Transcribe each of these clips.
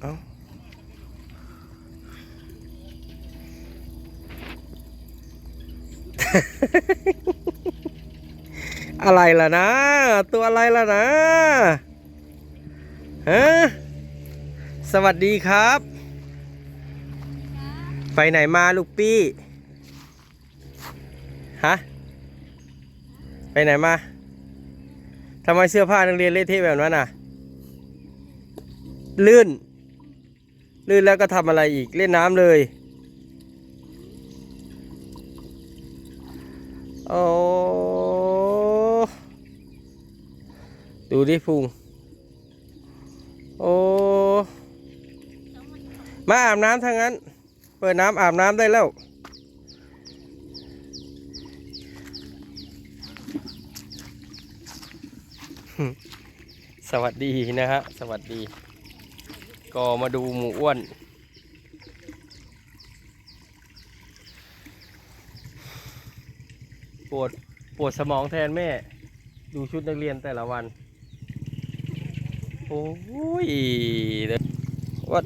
เอ้าอะไรล่ะนะ ตัวอะไรล่ะนะฮะสวัสดีครับ ไปไหนมาลูกปี้ฮะไปไหนมาทำไมเสื้อผ้านักเรียนเละเทะแบบนั้นน่ะ ลื่น ลื่นแล้วก็ทำอะไรอีกเล่นน้ำเลยโอ้ดูดิพุงโอ้มาอาบน้ำทางนั้น เปิดน้ำอาบน้ำได้แล้วสวัสดีนะฮะ สวัสดี ก็มาดูหมูอ้วน ปวดปวดสมองแทนแม่ ดูชุดนักเรียนแต่ละวัน โอ้ยเดี๋ยวว่า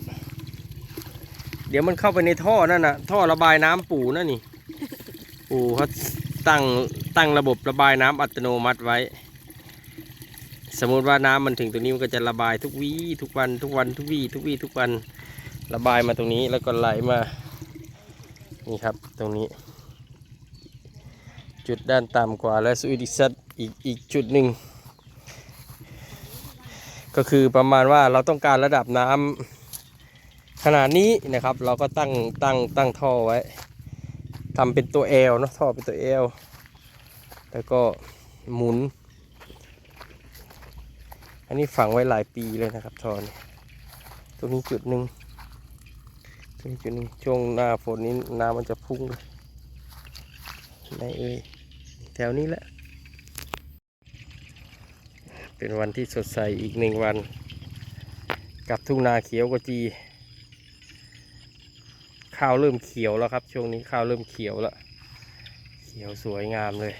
เดี๋ยวมันเข้าไปในท่อนั่นน่ะ ท่อระบายน้ำปู่นั่นนี่ปู่เขาตั้งตั้งระบบระบายน้ำอัตโนมัติไว้ สมมติว่าน้ำมันถึงตรงนี้มันก็จะระบายทุกวี่ทุกวันทุกวันทุกวี่ทุกวี่ทุกวันระบายมาตรงนี้แล้วก็ไหลมานี่ครับตรงนี้ จุดด้านต่ำกว่าและสวีดิซัตอีกอีกจุดหนึ่งก็คือประมาณว่าเราต้องการระดับน้ำขนาดนี้นะครับ เราก็ตั้งตั้งตั้งท่อไว้ทำเป็นตัวเอลเนาะท่อเป็นตัวเอลแล้วก็หมุน อันนี้ฝังไว้หลายปีเลยนะครับทอนตรงนี้จุดหนึ่งตรงนี้จุดหนึ่งช่วงหน้าฝนนี้น้ำมันจะพุ่งเลยไหนเอ่ยแถวนี้แหละ เป็นวันที่สดใสอีกหนึ่งวัน กับทุ่งนาเขียวกว่าจี ข้าวเริ่มเขียวแล้วครับ ช่วงนี้ข้าวเริ่มเขียวแล้ว เขียวสวยงามเลย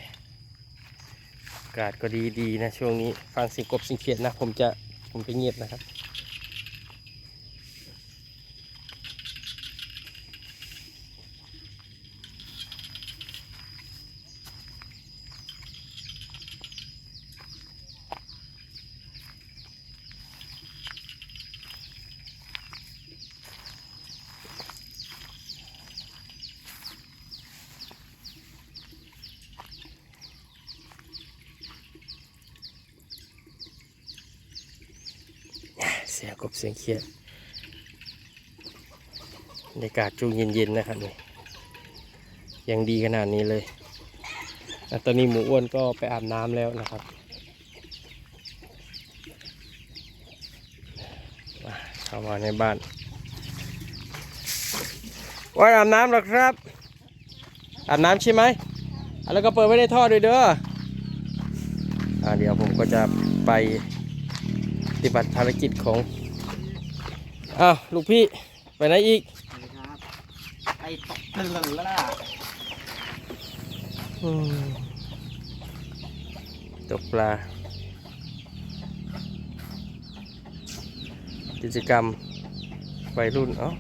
ากาศก็ดีดีๆนะช่วงนี้ ฟังเสียงกบเสียงเขียดนะ ผมจะผมจะเงียบนะครับ เสียกบเสียงเขียดบรรยากาศช่วงเย็นๆนะครับนี่ยังดีขนาดนี้เลยตอนนี้หมูอ้วนก็ไปอาบน้ำแล้วนะครับมาเข้ามาในบ้านว่าอาบน้ำหรอครับอาบน้ำใช่ไหมแล้วก็เปิดไว้ในท่อด้วยเด้ออาเดี๋ยวผมก็จะไป ฏิบัติภารกิจของอ้าวลูกพี่ไปไหนอีกครับไอตกตะลึงแล้วล่ะอืมตกปลา กิจกรรมวัยรุ่นเอ้า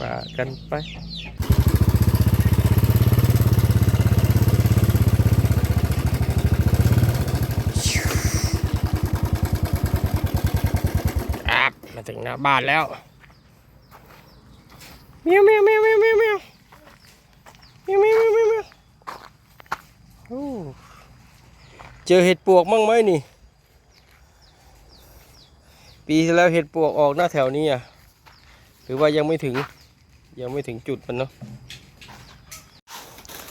ว่ากันไป ครับมา ถึงหน้าบ้านแล้วเมียวเมียวเมียวเมียวเมียวเมียวเมียวเมียวเมียวเมียวโอ้เจอเห็ดปวกมั่งไหมนี่ ปีที่แล้วเห็ดปวกออกหน้าแถวนี้อะหรือว่ายังไม่ถึงยังไม่ถึงจุดมันเนาะ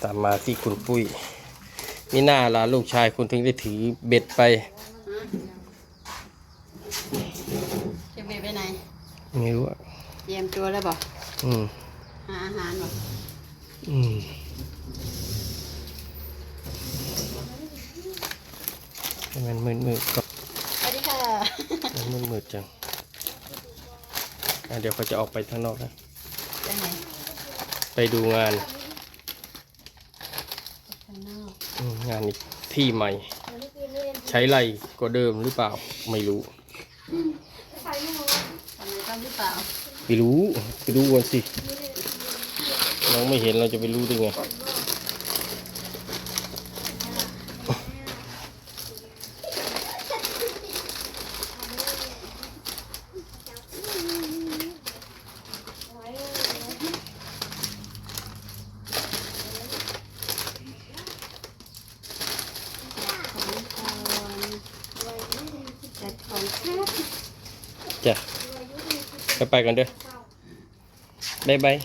ตามมาที่คุณปุ้ยมีหน้าล่ะลูกชายคุณถึงได้ถือเบ็ดไป จะไปไปไหน ไม่รู้อะเตรียมตัวแล้วบอกอืมหาอาหารบอกอืมให้มันมืดมืดๆก็สวัสดีค่ะ มันมืดมืดๆจังอะเดี๋ยวเขาจะออกไปข้างนอกนะ ไปไหนไปดูงานข้างนอกอืมงานอีกที่ใหม่ ใช้ไรกว่าเดิมหรือเปล่าไม่รู้ ทำไมต้องรีบ เปล่า ไปรู้ ไปดูก่อนสิน้องไม่เห็นเราจะไปรู้ได้ไงก่อนจัดของแซ่บ จ้ะ ไปไปกันเด้อบายบาย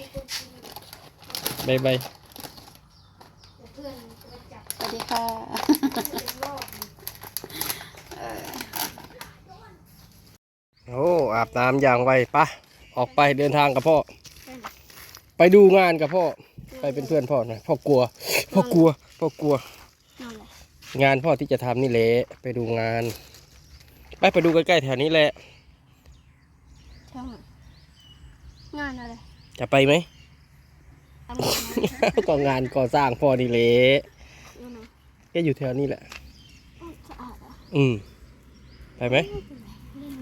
บายบายสวัสดีค่ะโอ้อาบน้ำอย่างไวปะออกไปเดินทางกับพ่อ ไปดูงานกับพ่อ ไปเป็นเพื่อนพ่อหน่อยพ่อกลัว พ่อกลัว พ่อกลัวนั่นแหละงานพ่อที่จะทำนี่แหละไปดูงาน ไปไปดูใกล้ๆแถวนี้แหละช่า งงานอะไรจะไปไหมทำงานอะไรก็งานก่อสร้างพ่อนี่แหละอยู่ไหนก็อยู่แถวนี้แหละอ้าวสะอาดเหรออืม ไปไหม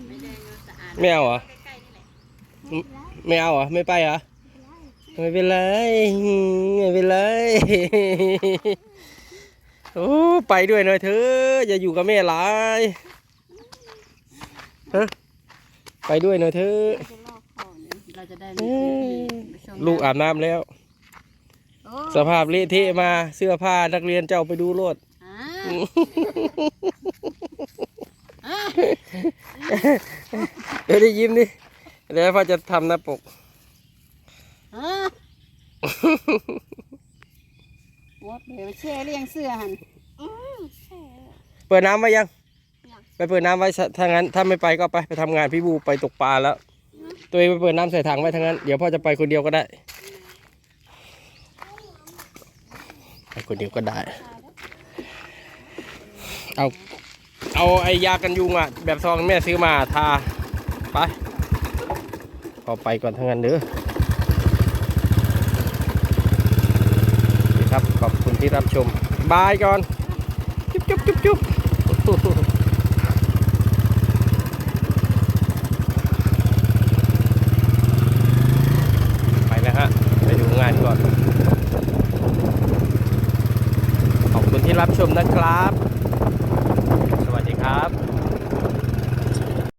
ไม่ได้เนอะสะอาดไม่เอาเหรอใกล้ๆนี่แหละไม่เอาเหรอไม่ไปเหรอไม่เป็นไรไม่เป็นไรโอ้ไปด้วยหน่อยเถอะอย่าอยู่กับแม่หลายฮะไปด้วยหน่อยเถอะเราจะลอ จะได้เอ้มียพื้นที่ไปชมลูกอาบน้ำแล้ว โอ้สภาพเละเทะมาเสื้อผ้านักเรียนเจ้าไปดูโลด อ่าเดี๋ยวได้ยิ้มดิเดี๋ยวพ่อจะทำหน้าปก อ่าวัดเลยแช่เรียงเสื้อหันอืมแช่เปิดน้ำไว้ยัง ยัง ไปเปิดน้ำไว้ถ้างั้นถ้าไม่ไปก็ไปไปทำงานพี่บูไปตกปลาแล้ว ตัวเองไปเปิดน้ำใส่ถังไว้ทั้งนั้น เดี๋ยวพ่อจะไปคนเดียวก็ได้ ไปคนเดียวก็ได้ เอา เอาไอ้ยากันยุงอะ แบบซองแม่ซื้อมาทา ไปพอไปก่อนทั้งนั้นเด้อคครับ ขอบคุณที่รับชม บายก่อน จุ๊บจุ๊บจุ๊บจุ๊บ ไปแล้วฮะ ไปดูงานก่อน ขอบคุณที่ รับชมนะครับ